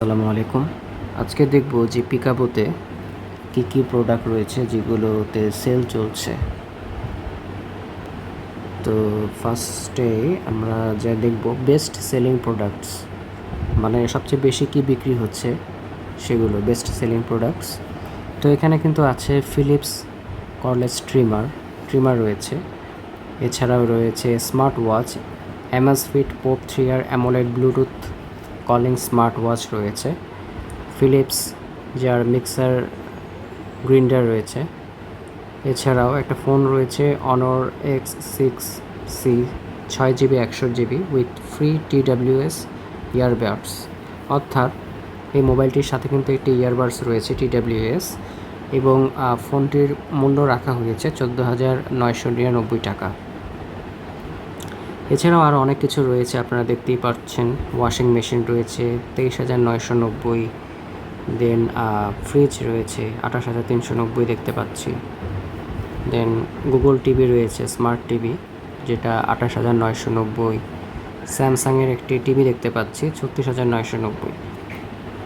আসসালামু আলাইকুম। আজকে দেখব যে পিকাবোতে কি কি প্রোডাক্ট রয়েছে যেগুলোতে সেল চলছে। তো ফার্স্টে আমরা যা দেখব বেস্ট সেলিং প্রোডাক্টস মানে সবচেয়ে বেশি কি বিক্রি হচ্ছে সেগুলো বেস্ট সেলিং প্রোডাক্টস তো এখানে কিন্তু আছে ফিলিপস কর্লেস ট্রিমার ট্রিমার রয়েছে। এছাড়াও রয়েছে smart watch MS fit pop three আর AMOLED Bluetooth calling smart watch রয়েছে, ফিলিপস, যার মিক্সার গ্রিন্ডার রয়েছে। এছাড়াও একটা ফোন রয়েছে অনর এক্স সিক্স সি ছয় জিবি, একশো GB with free TWS earbuds অর্থাৎ এই মোবাইলটির সাথে কিন্তু একটি ইয়ারবাডস রয়েছে টিডাব্লিউএস এবং ফোনটির মূল্য রাখা হয়েছে চোদ্দ হাজার নয়শো নিরানব্বই টাকা। এছাড়াও আরও অনেক কিছু রয়েছে, আপনারা দেখতেই পাচ্ছেন। ওয়াশিং মেশিন রয়েছে, তেইশ হাজার নয়শো নব্বই। দেন ফ্রিজ রয়েছে, আঠাশ হাজার তিনশো নব্বই দেখতে পাচ্ছি। দেন গুগল টিভি রয়েছে স্মার্ট টিভি যেটা আঠাশ হাজার নয়শো নব্বই। স্যামসাংয়ের একটি টিভি দেখতে পাচ্ছি, ছত্রিশ হাজার নয়শো নব্বই।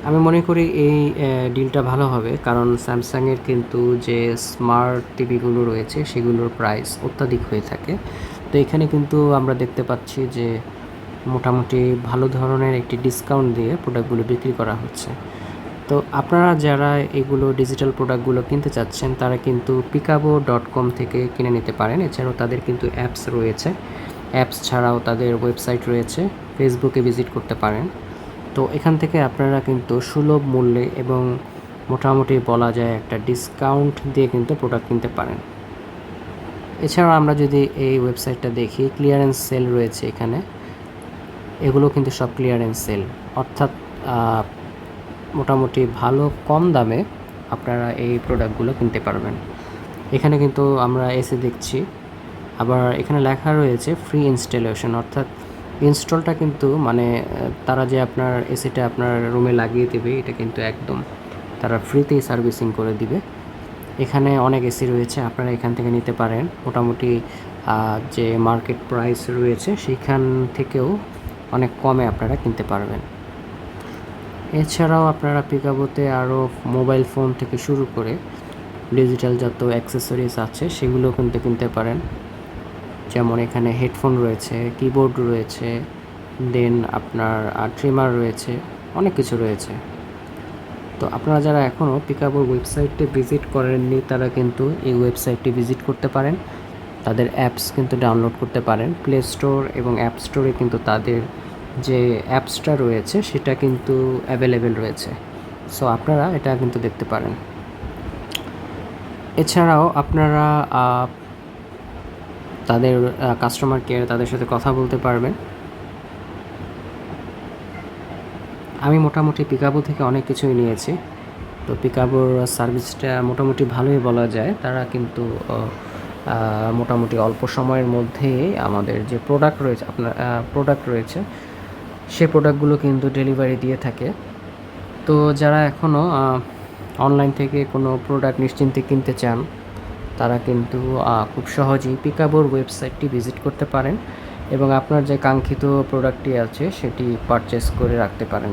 আমি মনে করি এই ডিলটা ভালো হবে, কারণ স্যামসাংয়ের কিন্তু যে স্মার্ট টিভিগুলো রয়েছে, সেগুলোর প্রাইস অত্যাধিক হয়ে থাকে। তো এখানে কিন্তু আমরা দেখতে পাচ্ছি যে মোটামুটি ভালো ধরনের একটি ডিসকাউন্ট দিয়ে প্রোডাক্টগুলো বিক্রি করা হচ্ছে। তো আপনারা যারা এগুলো ডিজিটাল প্রোডাক্টগুলো কিনতে চাচ্ছেন, তারা কিন্তু পিকাবো ডট কম থেকে কিনে নিতে পারেন। এছাড়াও তাদের কিন্তু অ্যাপস রয়েছে। অ্যাপস ছাড়াও তাদের ওয়েবসাইট রয়েছে। ফেসবুকে ভিজিট করতে পারেন। তো এখান থেকে আপনারা কিন্তু সুলভ মূল্যে এবং মোটামুটি বলা যায় একটা ডিসকাউন্ট দিয়ে কিন্তু প্রোডাক্ট কিনতে পারেন। এছাড়াও আমরা যদি এই ওয়েবসাইটটা দেখি ক্লিয়ারেন্স সেল রয়েছে এখানে। এগুলো কিন্তু সব ক্লিয়ারেন্স সেল অর্থাৎ মোটামুটি ভালো কম দামে আপনারা এই প্রোডাক্টগুলো কিনতে পারবেন। এখানে কিন্তু আমরা এসে দেখছি, আবার এখানে লেখা রয়েছে ফ্রি ইনস্টলেশন অর্থাৎ ইনস্টলটা কিন্তু মানে তারা যে আপনার এসিটা আপনার রুমে লাগিয়ে দেবে, এটা কিন্তু একদম, তারা ফ্রিতেই সার্ভিসিং করে দিবে। এখানে অনেক এসি রয়েছে, আপনারা এখান থেকে নিতে পারেন। মোটামুটি যে মার্কেট প্রাইস রয়েছে সেইখান থেকেও অনেক কমে আপনারা কিনতে পারবেন। এছাড়াও আপনারা পিকাবোতে আরও মোবাইল ফোন থেকে শুরু করে ডিজিটাল যত অ্যাক্সেসরিজ আছে, সেগুলো কিন্তু কিনতে পারেন। যেমন এখানে হেডফোন রয়েছে, কিবোর্ড রয়েছে, দেন আপনার ট্রিমার রয়েছে, অনেক কিছু রয়েছে। তো আপনারা যারা এখনও পিকাবোর ওয়েবসাইটটি ভিজিট করেননি, তারা কিন্তু এই ওয়েবসাইটটি ভিজিট করতে পারেন। তাদের অ্যাপস কিন্তু ডাউনলোড করতে পারেন। প্লে স্টোর এবং অ্যাপ স্টোরে কিন্তু তাদের যে অ্যাপসটা রয়েছে, সেটা কিন্তু অ্যাভেলেবেল রয়েছে। সো আপনারা এটা কিন্তু দেখতে পারেন। এছাড়াও আপনারা তাদের কাস্টমার কেয়ার তাদের সাথে কথা বলতে পারবেন। আমি মোটামুটি পিকাবো থেকে অনেক কিছুই নিয়েছি। তো পিকাবোর সার্ভিসটা মোটামুটি ভালোই বলা যায়। তারা কিন্তু মোটামুটি অল্প সময়ের মধ্যেই আমাদের যে প্রোডাক্ট রয়েছে, আপনার প্রোডাক্ট রয়েছে, সে প্রোডাক্টগুলো কিন্তু ডেলিভারি দিয়ে থাকে। তো যারা এখনও অনলাইন থেকে কোনো প্রোডাক্ট নিশ্চিন্তে কিনতে চান, তারা কিন্তু খুব সহজেই পিকাবোর ওয়েবসাইটটি ভিজিট করতে পারেন এবং আপনার যে কাঙ্ক্ষিত প্রোডাক্টটি আছে, সেটি পারচেস করে রাখতে পারেন।